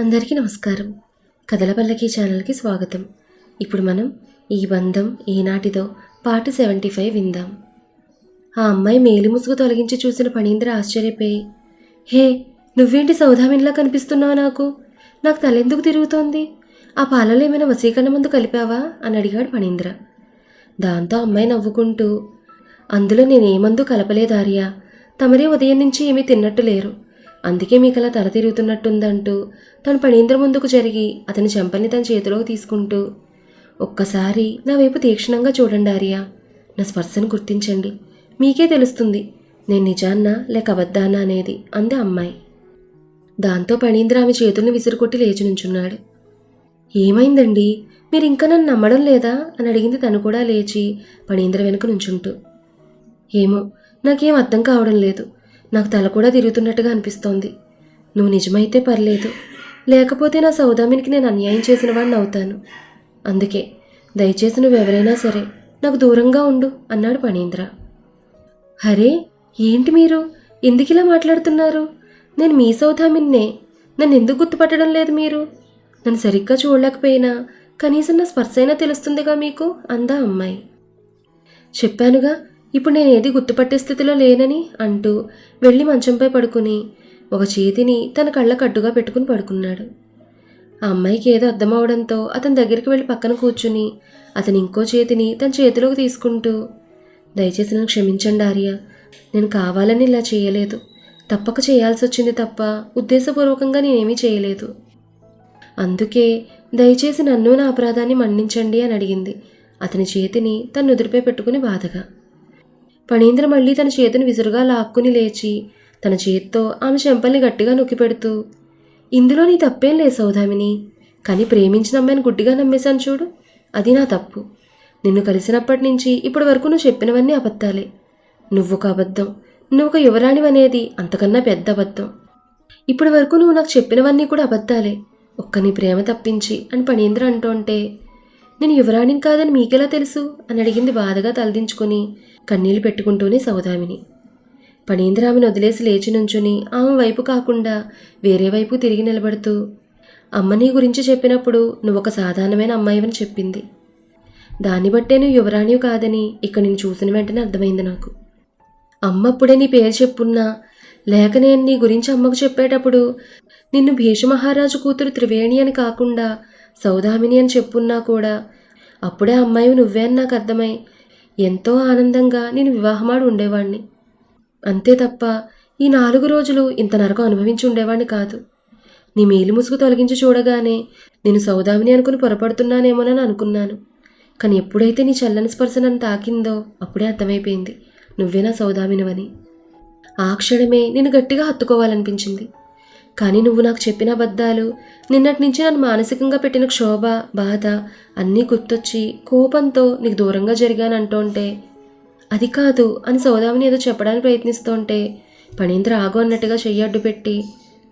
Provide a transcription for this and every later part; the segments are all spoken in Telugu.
అందరికీ నమస్కారం. కథల పల్లకి ఛానల్కి స్వాగతం. ఇప్పుడు మనం ఈ బంధం ఈనాటిదో పార్ట్ సెవెంటీ ఫైవ్ విందాం. ఆ అమ్మాయి మేలు ముసుగు తొలగించి చూసిన పణీంద్ర ఆశ్చర్యపోయి హే నువ్వేంటి సౌదామిన్లా కనిపిస్తున్నావు నాకు? నాకు తలెందుకు తిరుగుతోంది? ఆ పాలలో ఏమైనా వసీకరణ మందు కలిపావా? అని అడిగాడు పణీంద్ర. దాంతో అమ్మాయి నవ్వుకుంటూ అందులో నేనేమందు కలపలేదార్యా తమరే ఉదయం నుంచి ఏమీ తిన్నట్టు లేరు. అందుకే మీకు అలా తల తిరుగుతున్నట్టుందంటూ తను పణీంద్ర ముందుకు జరిగి అతని చెంపల్ని తన చేతిలోకి తీసుకుంటూ ఒక్కసారి నా వైపు తీక్షణంగా చూడండి ఆర్యా. నా స్పర్శను గుర్తించండి. మీకే తెలుస్తుంది నేను నిజాన్నా లేక అబద్ధానా అనేది అంది అమ్మాయి. దాంతో పణీంద్ర ఆమె చేతుల్ని విసురుకొట్టి లేచి నుంచున్నాడు. ఏమైందండి? మీరు ఇంకా నన్ను నమ్మడం లేదా? అని అడిగింది తను కూడా లేచి పణీంద్ర వెనుక నుంచుంటూ. ఏమో నాకేం అర్థం కావడం లేదు. నాకు తల కూడా తిరుగుతున్నట్టుగా అనిపిస్తోంది. నువ్వు నిజమైతే పర్లేదు. లేకపోతే నా సౌదామినికి నేను అన్యాయం చేసిన వాడిని అవుతాను. అందుకే దయచేసి నువ్వు ఎవరైనా సరే నాకు దూరంగా ఉండు అన్నాడు పణీంద్ర. హరే ఏంటి మీరు? ఎందుకు ఇలా మాట్లాడుతున్నారు? నేను మీ సౌదామిన్నే. నన్ను ఎందుకు గుర్తుపట్టడం లేదు మీరు? నన్ను సరిగ్గా చూడలేకపోయినా కనీసం నా స్పర్శ అయినా తెలుస్తుందిగా మీకు అందా అమ్మాయి. చెప్పానుగా ఇప్పుడు నేను ఏది గుర్తుపట్టే స్థితిలో లేనని అంటూ వెళ్ళి మంచంపై పడుకుని ఒక చేతిని తన కళ్ళకు అడ్డుగా పెట్టుకుని పడుకున్నాడు. ఆ అమ్మాయికి ఏదో అర్థమవడంతో అతని దగ్గరికి వెళ్ళి పక్కన కూర్చుని అతని ఇంకో చేతిని తన చేతిలోకి తీసుకుంటూ దయచేసి నన్ను క్షమించండి ఆర్య నేను కావాలని ఇలా చేయలేదు. తప్పక చేయాల్సి వచ్చింది తప్ప ఉద్దేశపూర్వకంగా నేనేమీ చేయలేదు. అందుకే దయచేసి నన్ను నా అపరాధాన్ని మన్నించండి అని అడిగింది. అతని చేతిని తన నుదురుపై పెట్టుకుని బాధగా పణీంద్ర మళ్ళీ తన చేతిని విసురుగా లాక్కుని లేచి తన చేత్తో ఆమె చెంపల్ని గట్టిగా నొక్కిపెడుతూ ఇందులో నీ తప్పేం లేదు సౌదామిని కానీ ప్రేమించిన అమ్మాయిని గుడ్డిగా నమ్మేశాను చూడు అది నా తప్పు. నిన్ను కలిసినప్పటి నుంచి ఇప్పటి వరకు నువ్వు చెప్పినవన్నీ అబద్ధాలే. నువ్వు ఒక అబద్ధం నువ్వు ఒక యువరాణివనేది అంతకన్నా పెద్ద అబద్ధం. ఇప్పటి వరకు నువ్వు నాకు చెప్పినవన్నీ కూడా అబద్ధాలే. ఒక్క నీ ప్రేమ తప్పించి అని పణీంద్ర అంటుంటే నేను యువరాణిని కాదని మీకెలా తెలుసు? అని అడిగింది బాధగా తలదించుకొని కన్నీళ్ళు పెట్టుకుంటూనే సౌదామిని. పణీంద్రామిని వదిలేసి లేచి నుంచుని ఆమె వైపు కాకుండా వేరే వైపు తిరిగి నిలబడుతూ అమ్మ నీ గురించి చెప్పినప్పుడు నువ్వు ఒక సాధారణమైన అమ్మాయివని చెప్పింది. దాన్ని బట్టే నువ్వు యువరాణి కాదని ఇక్కడ నేను చూసిన వెంటనే అర్థమైంది నాకు. అమ్మ అప్పుడే నీ పేరు చెప్పున్నా లేక నేను నీ గురించి అమ్మకు చెప్పేటప్పుడు నిన్ను భీషమహారాజు కూతురు త్రివేణి అని కాకుండా సౌదామిని అని చెప్పున్నా కూడా. అప్పుడే అమ్మాయి నువ్వే అని నాకు అర్థమై ఎంతో ఆనందంగా నేను వివాహమాడు ఉండేవాణ్ణి. అంతే తప్ప ఈ నాలుగు రోజులు ఇంత నరకం అనుభవించి ఉండేవాణ్ణి కాదు. నీ మేలు ముసుగు తొలగించి చూడగానే నేను సౌదామిని అనుకుని పొరపడుతున్నానేమోనని అనుకున్నాను. కానీ ఎప్పుడైతే నీ చల్లని స్పర్శ నన్ను తాకిందో అప్పుడే అర్థమైపోయింది. నువ్వే నా సౌదామినివని. ఆ క్షణమే నేను గట్టిగా హత్తుకోవాలనిపించింది. కానీ నువ్వు నాకు చెప్పిన అబద్ధాలు. నిన్నటి నుంచి నన్ను మానసికంగా పెట్టిన క్షోభ బాధ అన్నీ గుర్తొచ్చి కోపంతో నీకు దూరంగా జరిగానంటుంటే. అది కాదు అని సౌదామిని ఏదో చెప్పడానికి ప్రయత్నిస్తుంటే. పణీంద్ర ఆగో అన్నట్టుగా చెయ్యి అడ్డు పెట్టి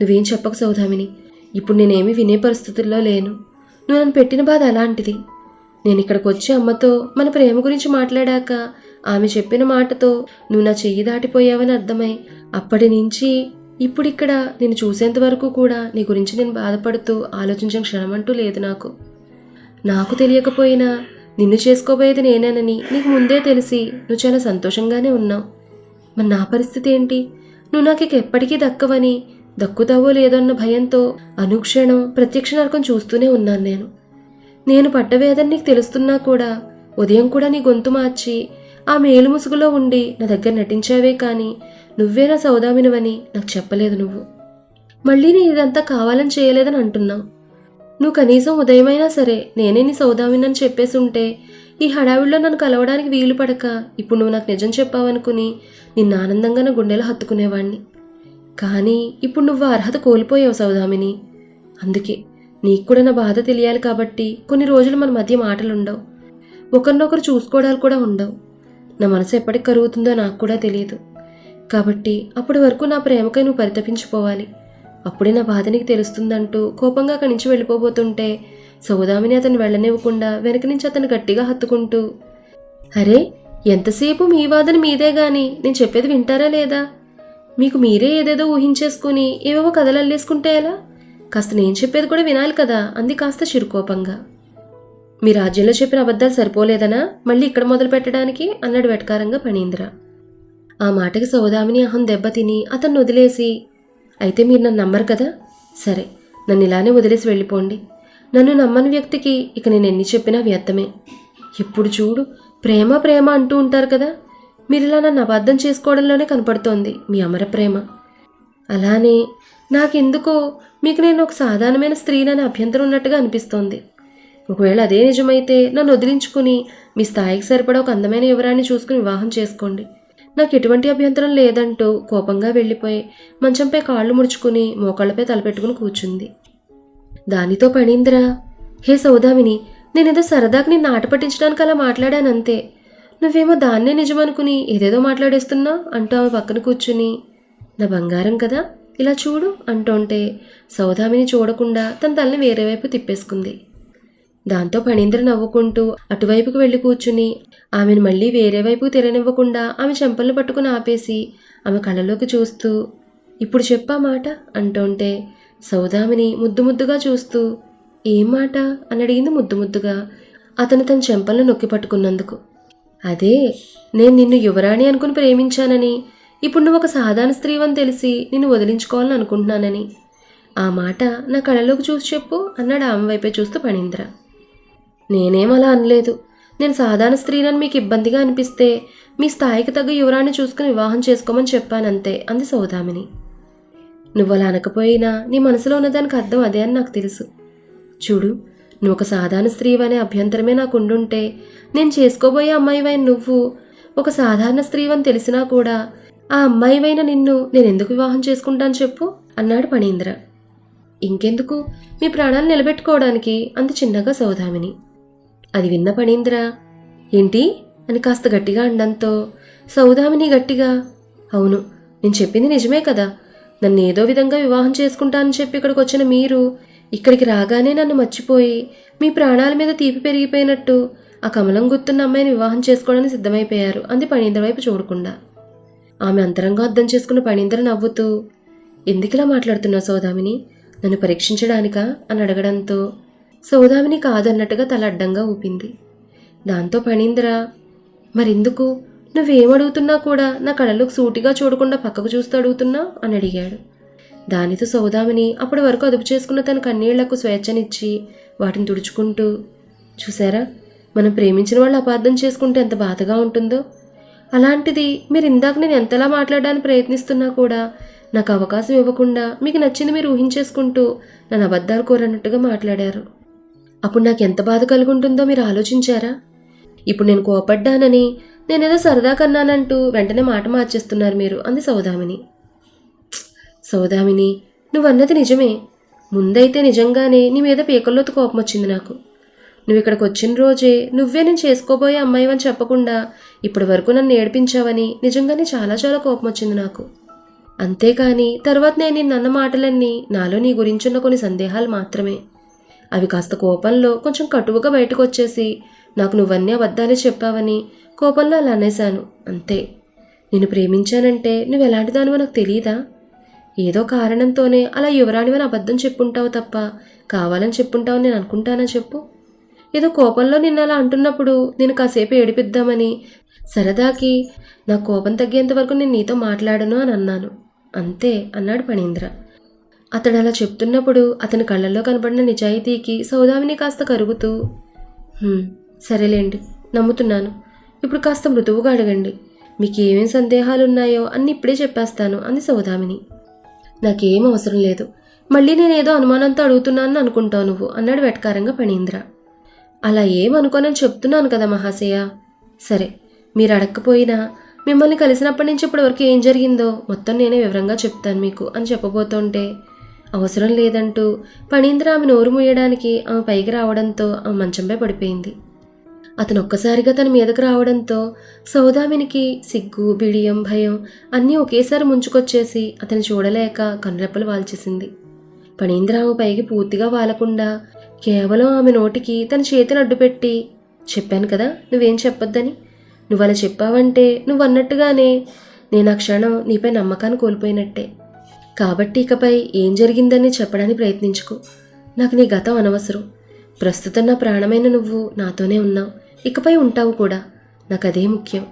నువ్వేం చెప్పకు సౌదామిని. ఇప్పుడు నేనేమి వినే పరిస్థితుల్లో లేను. నువ్వు నన్ను పెట్టిన బాధ అలాంటిది. నేను ఇక్కడికి వచ్చి అమ్మతో మన ప్రేమ గురించి మాట్లాడాక ఆమె చెప్పిన మాటతో నువ్వు నా చెయ్యి దాటిపోయావని అర్థమై అప్పటి నుంచి ఇప్పుడు ఇక్కడ నేను చూసేంత వరకు కూడా నీ గురించి నేను బాధపడుతూ ఆలోచించిన క్షణమంటూ లేదు నాకు. నాకు తెలియకపోయినా నిన్ను చేసుకోబోయేది నేనేనని నీకు ముందే తెలిసి నువ్వు చాలా సంతోషంగానే ఉన్నావు. మరి నా పరిస్థితి ఏంటి? నువ్వు నాకు ఇక ఎప్పటికీ దక్కవని దక్కుతావో లేదో అన్న భయంతో అనుక్షణం ప్రత్యక్ష నరకం చూస్తూనే ఉన్నాను నేను. నేను పడ్డ నీకు తెలుస్తున్నా కూడా ఉదయం కూడా నీ గొంతు మార్చి ఆ మేలు ముసుగులో ఉండి నా దగ్గర నటించావే కానీ నువ్వే నా సౌదామినివని నాకు చెప్పలేదు నువ్వు. మళ్ళీ నేను ఇదంతా కావాలని చేయలేదని అంటున్నావు. నువ్వు కనీసం ఉదయమైనా సరే నేనే నీ సౌదామినని చెప్పేసి ఉంటే ఈ హడావిడిలో నన్ను కలవడానికి వీలు పడక ఇప్పుడు నువ్వు నాకు నిజం చెప్పావనుకుని నిన్ను ఆనందంగా నా గుండెలో హత్తుకునేవాణ్ణి. కానీ ఇప్పుడు నువ్వు అర్హత కోల్పోయావు సౌదామిని. అందుకే నీకు కూడా నా బాధ తెలియాలి కాబట్టి కొన్ని రోజులు మన మధ్య మాటలుండవు. ఒకరినొకరు చూసుకోవడాలు కూడా ఉండవు. నా మనసు ఎప్పటికి కరుగుతుందో నాకు కూడా తెలియదు. కాబట్టి అప్పటి వరకు నా ప్రేమకై నువ్వు పరితపించిపోవాలి అప్పుడే నా బాధ నీకు తెలుస్తుందంటూ కోపంగా అక్కడి నుంచి వెళ్ళిపోబోతుంటే సౌదామిని అతను వెళ్ళనివ్వకుండా వెనక నుంచి అతను గట్టిగా హత్తుకుంటూ అరే ఎంతసేపు మీ వాదన మీదే గాని? నేను చెప్పేది వింటారా లేదా? మీకు మీరే ఏదేదో ఊహించేసుకుని ఏవేవో కథలు అల్లేసుకుంటే ఎలా? కాస్త నేను చెప్పేది కూడా వినాలి కదా అంది కాస్త చిరుకోపంగా. మీ రాజ్యంలో చెప్పిన అబద్ధాలు సరిపోలేదనా? మళ్ళీ ఇక్కడ మొదలు పెట్టడానికి అన్నాడు వెటకారంగా పణీంద్ర. ఆ మాటకి సౌదామిని అహం దెబ్బతిని అతన్ని వదిలేసి అయితే మీరు నన్ను నమ్మరు కదా? సరే నన్ను ఇలానే వదిలేసి వెళ్ళిపోండి. నన్ను నమ్మని వ్యక్తికి ఇక నేను ఎన్ని చెప్పినా వ్యర్థమే. ఎప్పుడు చూడు ప్రేమ ప్రేమ అంటూ ఉంటారు కదా? మీరు ఇలా నన్ను అబద్ధం చేసుకోవడంలోనే కనపడుతోంది మీ అమర ప్రేమ. అలానే నాకెందుకో మీకు నేను ఒక సాధారణమైన స్త్రీలని అభ్యంతరం ఉన్నట్టుగా అనిపిస్తోంది. ఒకవేళ అదే నిజమైతే నన్ను వదిలించుకుని మీ స్థాయికి సరిపడా ఒక అందమైన యువరాన్ని చూసుకుని వివాహం చేసుకోండి. నాకు ఎటువంటి అభ్యంతరం లేదంటూ కోపంగా వెళ్ళిపోయి మంచంపై కాళ్ళు ముడుచుకుని మోకాళ్ళపై తలపెట్టుకుని కూర్చుంది. దానితో పడిందిరా హే సౌదామిని నేనేదో సరదాకి నిన్ను ఆట పట్టించడానికి అలా మాట్లాడానంతే. నువ్వేమో దాన్నే నిజమనుకుని ఏదేదో మాట్లాడేస్తున్నా అంటూ ఆమె పక్కన కూర్చుని నా బంగారం కదా ఇలా చూడు అంటుంటే సౌదామిని చూడకుండా తన తల్లిని వేరే వైపు తిప్పేసుకుంది. దాంతో పణీంద్ర నవ్వుకుంటూ అటువైపుకు వెళ్ళి కూర్చుని ఆమెను మళ్ళీ వేరే వైపు తిరనివ్వకుండా ఆమె చెంపలను పట్టుకుని ఆపేసి ఆమె కళ్ళలోకి చూస్తూ ఇప్పుడు చెప్పా మాట అంటుంటే సౌదామిని ముద్దు ముద్దుగా చూస్తూ ఏం మాట? అని అడిగింది ముద్దు ముద్దుగా అతను తన చెంపలను నొక్కి పట్టుకున్నందుకు. అదే నేను నిన్ను యువరాణి అనుకుని ప్రేమించానని ఇప్పుడు నువ్వు ఒక సాధారణ స్త్రీవని తెలిసి నిన్ను వదిలించుకోవాలని అనుకుంటున్నానని. ఆ మాట నా కళలోకి చూసి చెప్పు అన్నాడు ఆమె వైపే చూస్తూ పణీంద్ర. నేనేం అలా అనలేదు. నేను సాధారణ స్త్రీనని మీకు ఇబ్బందిగా అనిపిస్తే మీ స్థాయికి తగ్గ యువరాన్ని చూసుకుని వివాహం చేసుకోమని చెప్పానంతే అంది సౌదామిని. నువ్వు అలా అనకపోయినా నీ మనసులో ఉన్నదానికి అర్థం అదే అని నాకు తెలుసు. చూడు నువ్వు ఒక సాధారణ స్త్రీవనే అభ్యంతరమే నాకు ఉండుంటే నేను చేసుకోబోయే అమ్మాయివైన నువ్వు ఒక సాధారణ స్త్రీవని తెలిసినా కూడా ఆ అమ్మాయివైన నిన్ను నేను ఎందుకు వివాహం చేసుకుంటాను చెప్పు అన్నాడు పణీంద్ర. ఇంకెందుకు? మీ ప్రాణాలు నిలబెట్టుకోవడానికి అంత చిన్నగా సౌదామిని. అది విన్న పణీంద్ర ఏంటి? అని కాస్త గట్టిగా అండంతో సౌదామిని గట్టిగా. అవును నేను చెప్పింది నిజమే కదా. నన్ను ఏదో విధంగా వివాహం చేసుకుంటానని చెప్పి ఇక్కడికి వచ్చిన మీరు ఇక్కడికి రాగానే నన్ను మర్చిపోయి మీ ప్రాణాల మీద తీపి పెరిగిపోయినట్టు ఆ కమలం గుర్తున్న అమ్మాయిని వివాహం చేసుకోవడానికి సిద్ధమైపోయారు అంది పణీంద్ర వైపు చూడకుండా. ఆమె అంతరంగా అర్థం చేసుకున్న పణీంద్ర నవ్వుతూ ఎందుకిలా మాట్లాడుతున్నావు సౌదామిని? నన్ను పరీక్షించడానికా? అని అడగడంతో సౌదామిని కాదన్నట్టుగా తల అడ్డంగా ఊపింది. దాంతో పణీంద్ర మరెందుకు? నువ్వేమడుగుతున్నా కూడా నా కళ్ళలోకి సూటిగా చూడకుండా పక్కకు చూస్తూ అడుగుతున్నా? అని అడిగాడు. దానితో సౌదామిని అప్పటి వరకు అదుపు చేసుకున్న తన కన్నీళ్ళకు స్వేచ్ఛనిచ్చి వాటిని తుడుచుకుంటూ చూసారా మనం ప్రేమించిన వాళ్ళు అపార్థం చేసుకుంటే ఎంత బాధగా ఉంటుందో? అలాంటిది మీరు ఇందాక నేను ఎంతలా మాట్లాడడానికి ప్రయత్నిస్తున్నా కూడా నాకు అవకాశం ఇవ్వకుండా మీకు నచ్చింది మీరు ఊహించేసుకుంటూ నన్ను అబద్ధాలు కోరన్నట్టుగా మాట్లాడారు. అప్పుడు నాకు ఎంత బాధ కలుగుంటుందో మీరు ఆలోచించారా? ఇప్పుడు నేను కోపడ్డానని నేనేదో సరదా కన్నానంటూ వెంటనే మాట మార్చేస్తున్నారు మీరు అంది సౌదామిని. సౌదామిని నువ్వన్నది నిజమే. ముందైతే నిజంగానే నీ మీద పీకల్లోతు కోపం వచ్చింది నాకు. నువ్వు ఇక్కడికి వచ్చిన రోజే నువ్వే నేను చేసుకోబోయే అమ్మాయివని చెప్పకుండా ఇప్పటి వరకు నన్ను ఏడిపించావని నిజంగానే చాలా చాలా కోపం వచ్చింది నాకు. అంతేకాని తర్వాత నేను నిన్న మాటలన్నీ నాలో నీ గురించున్న కొన్ని సందేహాలు మాత్రమే. అవి కాస్త కోపంలో కొంచెం కటువుగా బయటకు వచ్చేసి నాకు నువ్వన్నీ అబద్ధాలే చెప్పావని కోపంలో అలా అనేశాను. అంతే. నిన్ను ప్రేమించానంటే నువ్వు ఎలాంటి దానివో నాకు తెలియదా ఏదో కారణంతోనే అలా యువరాణివని అబద్ధం చెప్పుంటావు తప్ప కావాలని చెప్పుంటావు నేను అనుకుంటానా చెప్పు? ఏదో కోపంలో నిన్న అలా అంటున్నప్పుడు నేను కాసేపు ఏడిపిద్దామని సరదాకి నా కోపం తగ్గేంత వరకు నేను నీతో మాట్లాడను అని అన్నాను. అంతే అన్నాడు పణీంద్ర. అతడు అలా చెప్తున్నప్పుడు అతని కళ్ళల్లో కనబడిన నిజాయితీకి సౌదామిని కాస్త కరుగుతూ సరేలేండి నమ్ముతున్నాను. ఇప్పుడు కాస్త మృదువుగా అడగండి. మీకు ఏమేం సందేహాలు ఉన్నాయో అన్ని ఇప్పుడే చెప్పేస్తాను అంది సౌదామిని. నాకేం అవసరం లేదు. మళ్ళీ నేనేదో అనుమానంతో అడుగుతున్నానని అనుకుంటావు నువ్వు అన్నాడు వెటకారంగా పణీంద్ర. అలా ఏం అనుకోనని చెప్తున్నాను కదా మహాశయ. సరే మీరు అడగకపోయినా మిమ్మల్ని కలిసినప్పటి నుంచి ఇప్పటివరకు ఏం జరిగిందో మొత్తం నేనే వివరంగా చెప్తాను మీకు అని చెప్పబోతుంటే అవసరం లేదంటూ పణీంద్ర ఆమె నోరు మూయడానికి ఆమె పైకి రావడంతో ఆమె మంచంపై పడిపోయింది. అతను ఒక్కసారిగా తన మీదకు రావడంతో సౌదామినికి సిగ్గు బిడియం భయం అన్నీ ఒకేసారి ముంచుకొచ్చేసి అతను చూడలేక కనురెప్పలు వాల్చేసింది. పణీంద్ర ఆమె పైకి పూర్తిగా వాలకుండా కేవలం ఆమె నోటికి తన చేతిని అడ్డుపెట్టి చెప్పాను కదా నువ్వేం చెప్పొద్దని? నువ్వు అలా చెప్పావంటే నువ్వు అన్నట్టుగానే నేను ఆ క్షణం నీపై నమ్మకాన్ని కోల్పోయినట్టే. కాబట్టి ఇకపై ఏం జరిగిందని చెప్పడానికి ప్రయత్నించుకో. నాకు నీ గతం అనవసరం. ప్రస్తుతం నా ప్రాణమైన నువ్వు నాతోనే ఉన్నావు. ఇకపై ఉంటావు కూడా. నాకు అదే ముఖ్యం.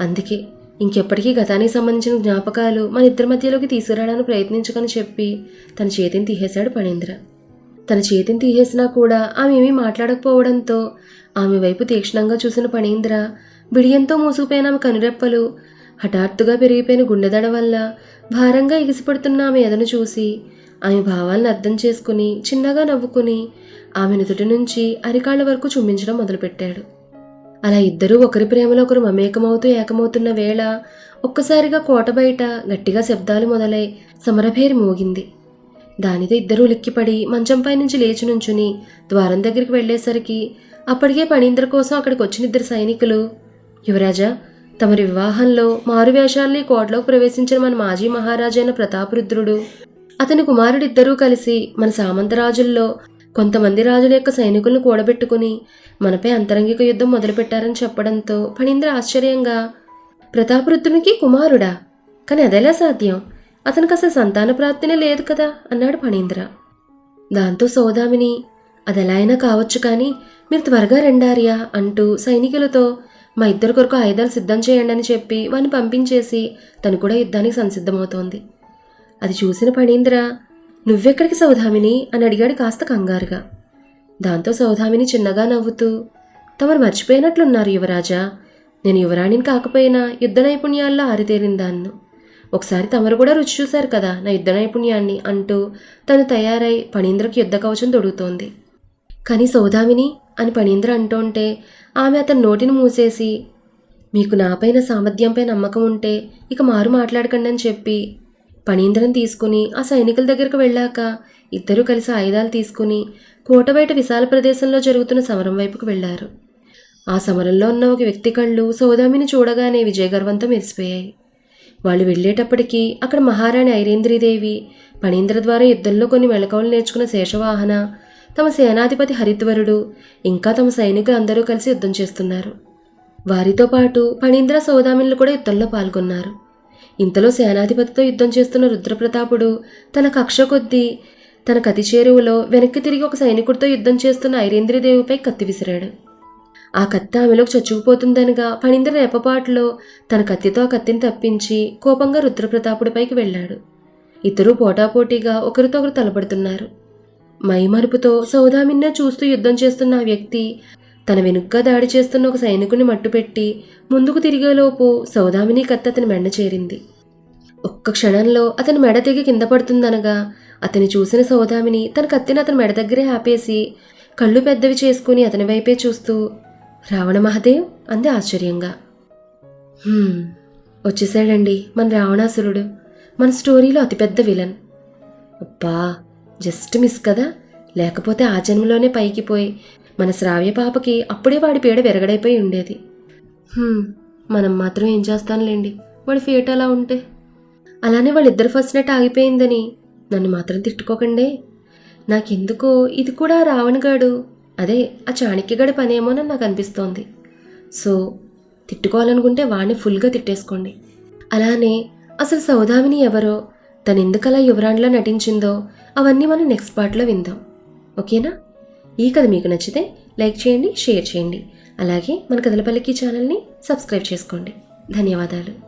అందుకే ఇంకెప్పటికీ గతానికి సంబంధించిన జ్ఞాపకాలు మన ఇద్దరి మధ్యలోకి తీసుకురావడానికి ప్రయత్నించుకొని చెప్పి తన చేతిని తీసేశాడు పణేంద్ర. తన చేతిని తీసేసినా కూడా ఆమె ఏమీ మాట్లాడకపోవడంతో ఆమె వైపు తీక్షణంగా చూసిన పణేంద్ర బిడియంతో మూసుకుపోయిన ఆమె కనురెప్పలు హఠాత్తుగా పెరిగిపోయిన గుండెదడ వల్ల భారంగా ఎగిసిపడుతున్న ఆమె ఎదను చూసి ఆమె భావాలను అర్థం చేసుకుని చిన్నగా నవ్వుకుని ఆమె నుదుటి నుంచి అరికాళ్ళ వరకు చుమ్మించడం మొదలుపెట్టాడు. అలా ఇద్దరూ ఒకరి ప్రేమలో ఒకరు మమేకమవుతూ ఏకమవుతున్న వేళ ఒక్కసారిగా కోట బయట గట్టిగా శబ్దాలు మొదలై సమరభేరి మోగింది. దానితో ఇద్దరూ లిక్కిపడి మంచంపై నుంచి లేచి నుంచుని ద్వారం దగ్గరికి వెళ్ళేసరికి అప్పటికే పణీంద్ర కోసం అక్కడికి వచ్చిన ఇద్దరు సైనికులు యువరాజా తమరి వివాహంలో మారువేషాల్ని కోటలోకి ప్రవేశించిన మన మాజీ మహారాజైన ప్రతాపరుద్రుడు. అతని కుమారుడిద్దరూ కలిసి మన సామంతరాజుల్లో కొంతమంది రాజుల యొక్క సైనికులను కూడబెట్టుకుని మనపై అంతరంగిక యుద్ధం మొదలుపెట్టారని చెప్పడంతో ఫణీంద్ర ఆశ్చర్యంగా ప్రతాపరుద్రునికి కుమారుడా? కానీ అదెలా సాధ్యం? అతనికి అసలు సంతాన ప్రాప్తినే లేదు కదా అన్నాడు ఫణీంద్ర. దాంతో సౌదామిని అదెలా అయినా కావచ్చు కానీ మీరు త్వరగా రెండార్యా అంటూ సైనికులతో మా ఇద్దరు కొరకు ఆయుధాలు సిద్ధం చేయండి అని చెప్పి వాడిని పంపించేసి తను కూడా యుద్ధానికి సంసిద్ధమవుతోంది. అది చూసిన పణీంద్ర నువ్వెక్కడికి సౌధామిని? అని అడిగాడు కాస్త కంగారుగా. దాంతో సౌధామిని చిన్నగా నవ్వుతూ తమరు మర్చిపోయినట్లున్నారు యువరాజా. నేను యువరాణిని కాకపోయినా యుద్ధ నైపుణ్యాల్లో ఆరితేరిందాన్ను ఒకసారి తమరు కూడా రుచి చూశారు కదా నా యుద్ధ నైపుణ్యాన్ని అంటూ తను తయారై పణీంద్రకు యుద్ధ కవచం తొడుగుతోంది. కానీ సౌదామిని అని పణీంద్ర అంటోంటే ఆమె అతని నోటిని మూసేసి మీకు నాపైన సామర్థ్యంపై నమ్మకం ఉంటే ఇక మారు మాట్లాడకండి అని చెప్పి పణీంద్రం తీసుకుని ఆ సైనికుల దగ్గరకు వెళ్ళాక ఇద్దరూ కలిసి ఆయుధాలు తీసుకుని కోట బయట విశాల ప్రదేశంలో జరుగుతున్న సమరం వైపుకు వెళ్ళారు ఆ సమరంలో ఉన్న ఒక వ్యక్తి కళ్ళు సౌదామిని చూడగానే విజయగర్వంతో మెరిసిపోయాయి. వాళ్ళు వెళ్ళేటప్పటికీ అక్కడ మహారాణి ఐరేంద్రీదేవి పణీంద్ర ద్వారా యుద్ధంలో కొన్ని మెళకువలు నేర్చుకున్న శేషవాహన తమ సేనాధిపతి హరిద్వరుడు ఇంకా తమ సైనికులు అందరూ కలిసి యుద్ధం చేస్తున్నారు. వారితో పాటు పణీంద్ర సౌదామినులు కూడా యుద్ధంలో పాల్గొన్నారు. ఇంతలో సేనాధిపతితో యుద్ధం చేస్తున్న రుద్రప్రతాపుడు తన కక్ష కొద్దీ తన కతి చేరువలో వెనక్కి తిరిగి ఒక సైనికుడితో యుద్ధం చేస్తున్న ఐరేంద్రదేవిపై కత్తి విసిరాడు. ఆ కత్తి ఆమెలోకి చచ్చుకుపోతుందనగా పణీంద్ర రేపపాటులో తన కత్తితో ఆ కత్తిని తప్పించి కోపంగా రుద్రప్రతాపుడిపైకి వెళ్ళాడు. ఇద్దరూ పోటాపోటీగా ఒకరితో ఒకరు తలపడుతున్నారు. మైమరుపుతో సౌదామిన్నే చూస్తూ యుద్ధం చేస్తున్న ఆ వ్యక్తి తన వెనుగ్గా దాడి చేస్తున్న ఒక సైనికుని మట్టుపెట్టి ముందుకు తిరిగేలోపు సౌదామిని కత్తి అతని మెండ చేరింది. ఒక్క క్షణంలో అతని మెడ తెగి కింద పడుతుందనగా అతని చూసిన సౌదామిని తన కత్తిని అతని మెడ దగ్గరే ఆపేసి కళ్ళు పెద్దవి చేసుకుని అతని వైపే చూస్తూ రావణ మహదేవ్? అంది ఆశ్చర్యంగా. వచ్చేసాడండి మన రావణాసురుడు. మన స్టోరీలో అతిపెద్ద విలన్. అబ్బా జస్ట్ మిస్ కదా. లేకపోతే ఆ జన్మలోనే పైకి పోయి మన శ్రావ్య పాపకి అప్పుడే వాడి పీడ విరగడైపోయి ఉండేది. మనం మాత్రం ఏం చేస్తానులేండి. వాడి ఫేట్ అలా ఉంటే. అలానే వాళ్ళిద్దరు ఫస్ట్ నైట్ ఆగిపోయిందని నన్ను మాత్రం తిట్టుకోకండే. నాకెందుకో ఇది కూడా రావణగాడు అదే ఆ చాణక్యగాడి పనేమోనని నాకు అనిపిస్తోంది. సో తిట్టుకోవాలనుకుంటే వాడిని ఫుల్గా తిట్టేసుకోండి. అలానే అసలు సౌదామిని ఎవరో తను ఎందుకలా యువరాణిలా నటించిందో అవన్నీ మనం నెక్స్ట్ పార్ట్లో విందాం. ఓకేనా? ఈ కథ మీకు నచ్చితే లైక్ చేయండి షేర్ చేయండి. అలాగే మన కథలపల్లికి ఛానల్ని సబ్స్క్రైబ్ చేసుకోండి. ధన్యవాదాలు.